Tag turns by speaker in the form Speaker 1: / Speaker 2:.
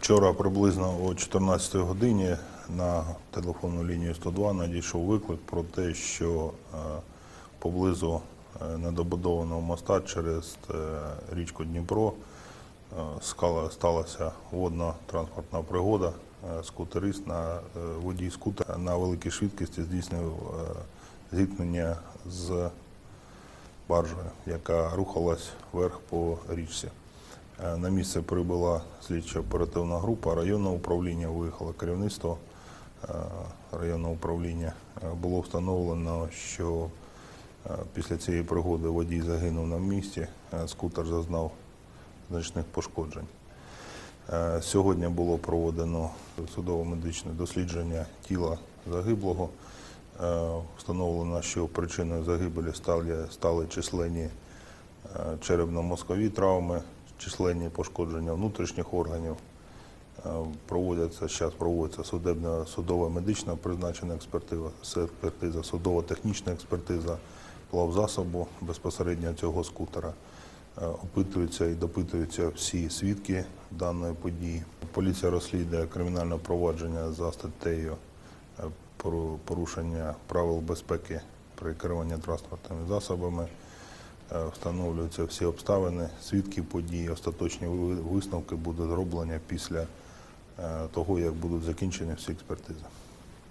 Speaker 1: Вчора приблизно о 14 годині на телефонну лінію 102 надійшов виклик про те, що е, поблизу е, недобудованого моста через е, річку Дніпро сталася водна транспортна пригода. Скутерист на водій скутера на великій швидкості здійснив зіткнення з баржою, яка рухалась вверх по річці. Е, На місце прибула слідчо оперативна група районного управління, виїхало керівництво е, районного управління. Е, Було встановлено, що після цієї пригоди водій загинув на місці, скутер зазнав значних пошкоджень. Сьогодні було проведено судово-медичне дослідження тіла загиблого. Встановлено, що причиною загибелі стали, численні черепно-мозкові травми, численні пошкодження внутрішніх органів. Е, Проводяться зараз проводиться судебна судова медична призначена експертиза, експертиза, судово-технічна експертиза плавзасобу безпосередньо цього скутера. Е, Опитуються і допитуються всі свідки даної події. Поліція розслідує кримінальне провадження за статтею е, порушення правил безпеки при керуванні транспортними засобами. Е, Встановлюються всі обставини, свідки події, остаточні висновки будуть зроблені після е, того, як будуть закінчені всі експертизи.